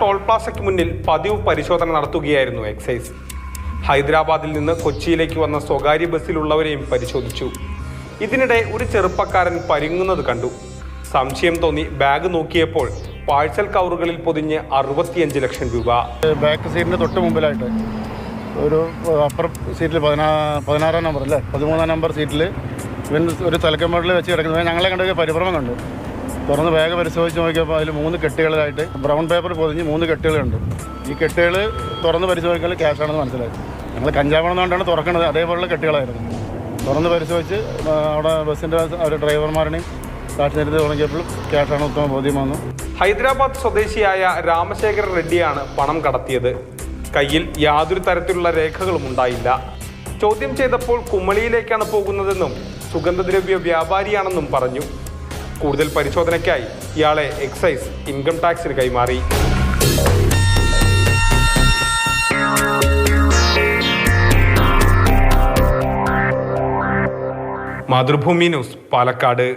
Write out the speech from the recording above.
Toll പ്ലാസയ്ക്ക് മുന്നിൽ പതിവ് പരിശോധന നടത്തുകയായിരുന്നു എക്സൈസ്. ഹൈദരാബാദിൽ നിന്ന് കൊച്ചിയിലേക്ക് വന്ന സ്വകാര്യ ബസ്സിലുള്ളവരെയും പരിശോധിച്ചു. ഇതിനിടെ ഒരു ചെറുപ്പക്കാരൻ പരിങ്ങുന്നത് കണ്ടു. സംശയം തോന്നി ബാഗ് നോക്കിയപ്പോൾ പാഴ്സൽ കവറുകളിൽ പൊതിഞ്ഞ് അറുപത്തിയഞ്ച് ലക്ഷം രൂപ. ബാക്ക് സീറ്റിന്റെ തൊട്ട് മുമ്പിലായിട്ട് ഒരു അപ്പർ സീറ്റിൽ പതിനാ പതിനാറാം നമ്പർ അല്ലേ? പതിമൂന്നാം നമ്പർ സീറ്റിൽ ഒരു തലക്കമ്പടിൽ വെച്ച് കിടക്കുന്നത്. ഞങ്ങളെ കണ്ടൊരു പരിഭ്രമം കണ്ടു. തുറന്ന് ബാഗ് പരിശോധിച്ച് നോക്കിയപ്പോൾ അതിൽ മൂന്ന് കെട്ടുകളിലായിട്ട് ബ്രൗൺ പേപ്പർ പൊതിഞ്ഞ് മൂന്ന് കെട്ടുകളുണ്ട്. ഈ കെട്ടുകൾ തുറന്ന് പരിശോധിക്കാൻ ക്യാഷാണെന്ന് മനസ്സിലായി. ഞങ്ങൾ കഞ്ചാവണമെന്നുകൊണ്ടാണ് തുറക്കുന്നത് അതേപോലുള്ള കെട്ടുകളായിരുന്നു. തുറന്ന് പരിശോധിച്ച് അവിടെ ബസ്സിന്റെ ഒരു ഡ്രൈവർമാരുടെയും സാക്ഷി നിരത്തി ക്യാഷ് ക്യാഷാണ് ഉത്തമ ബോധ്യം വന്നു. ഹൈദരാബാദ് സ്വദേശിയായ രാമശേഖര റെഡ്ഡിയാണ് പണം കടത്തിയത്. കയ്യിൽ യാതൊരു തരത്തിലുള്ള രേഖകളും ഉണ്ടായില്ല. ചോദ്യം ചെയ്തപ്പോൾ കുമളിയിലേക്കാണ് പോകുന്നതെന്നും സുഗന്ധദ്രവ്യ വ്യാപാരിയാണെന്നും പറഞ്ഞു. കൂടുതൽ പരിശോധനയ്ക്കായി ഇയാളെ എക്സൈസ് ഇൻകം ടാക്സിന് കൈമാറി. മാതൃഭൂമി ന്യൂസ് പാലക്കാട്.